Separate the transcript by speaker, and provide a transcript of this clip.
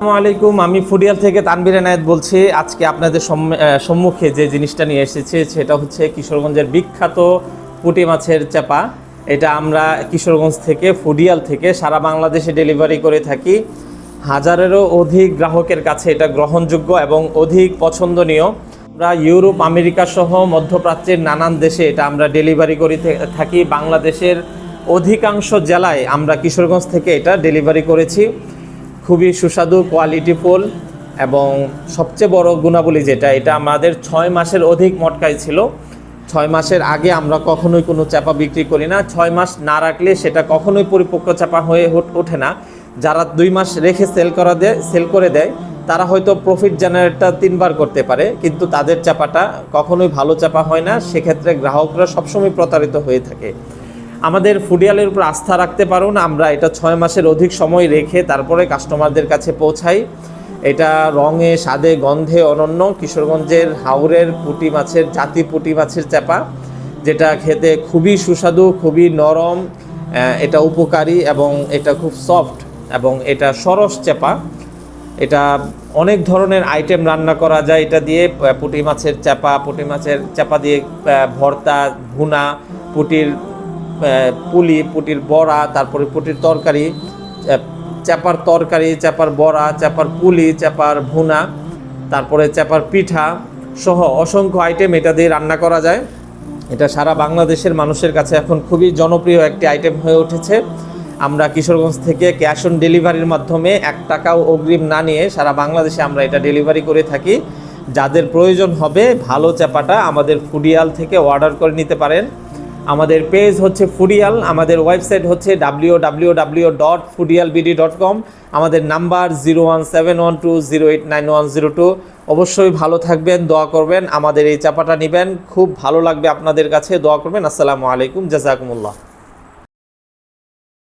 Speaker 1: আলাইকুম, আমি ফুডিয়াল থেকে তানবির এনায়েত বলছি। আজকে আপনাদের সম্মে- সম্মুখে যে জিনিসটা নিয়ে এসেছে, সেটা হচ্ছে কিশোরগঞ্জের বিখ্যাত পুঁটি মাছের চাপা। এটা আমরা কিশোরগঞ্জ থেকে, ফুডিয়াল থেকে সারা বাংলাদেশে ডেলিভারি করে থাকি। হাজারেরও অধিক গ্রাহকের কাছে এটা গ্রহণযোগ্য এবং অধিক পছন্দনীয়। আমরা ইউরোপ, আমেরিকা সহ মধ্যপ্রাচ্যের নানান দেশে এটা আমরা ডেলিভারি করে থাকি। বাংলাদেশের অধিকাংশ জেলায় আমরা কিশোরগঞ্জ থেকে এটা ডেলিভারি করেছি। খুবই সুস্বাদু কোয়ালিটিফুল এবং সবচেয়ে বড় গুণাবলী যেটা, এটা আমাদের ছয় মাসের অধিক মটকাই ছিল। ছয় মাসের আগে আমরা কখনোই কোনো চাপা বিক্রি করি না। ছয় মাস না রাখলে সেটা কখনোই পরিপক্ক চাপা হয়ে ওঠে না। যারা দুই মাস রেখে সেল করা দেয় সেল করে দেয়, তারা হয়তো প্রফিট জেনারেটটা তিনবার করতে পারে, কিন্তু তাদের চাপাটা কখনোই ভালো চাপা হয় না। সেক্ষেত্রে গ্রাহকরা সবসময় প্রতারিত হয়ে থাকে। আমাদের ফুডিয়ালের উপর আস্থা রাখতে পারুন, আমরা এটা ছয় মাসের অধিক সময় রেখে তারপরে কাস্টমারদের কাছে পৌঁছাই। এটা রঙে, স্বাদে, গন্ধে অনন্য। কিশোরগঞ্জের হাওরের পুঁটি মাছের, জাতি পুঁটি মাছের চাপা যেটা খেতে খুবই সুস্বাদু, খুবই নরম এটা উপকারী এবং এটা খুব সফট এবং এটা সরস চাপা এটা অনেক ধরনের আইটেম রান্না করা যায় এটা দিয়ে পুঁটি মাছের চাপা পুঁটি মাছের চাপা দিয়ে ভর্তা, ভুনা, পুটির পুলি, পুটির বড়া, তারপরে পুটির তরকারি চাপার তরকারি, চাপার বড়া, চাপার পুলি, চাপার ভুনা, তারপরে চাপার পিঠা সহ অসংখ্য আইটেম এটা দিয়ে রান্না করা যায়। এটা সারা বাংলাদেশের মানুষের কাছে এখন খুবই জনপ্রিয় একটি আইটেম হয়ে উঠেছে। আমরা কিশোরগঞ্জ থেকে ক্যাশ অন ডেলিভারির মাধ্যমে এক টাকাও অগ্রিম না নিয়ে সারা বাংলাদেশে আমরা এটা ডেলিভারি করে থাকি। যাদের প্রয়োজন হবে ভালো চাপাটা আমাদের ফুডিয়াল থেকে অর্ডার করে নিতে পারেন। আমাদের পেজ হচ্ছে ফুডিয়াল, আমাদের ওয়েবসাইট হচ্ছে W W W dot Foodial BD dot com আমাদের number zero one seven one two zero eight nine one zero two অবশ্যই ভালো থাকবেন, দোয়া করবেন, আমাদের এই চাপাটা নেবেন, খুব ভালো লাগবে আপনাদের কাছে, দোয়া করবেন, আসসালামু আলাইকুম, জাজাকুমুল্লাহ।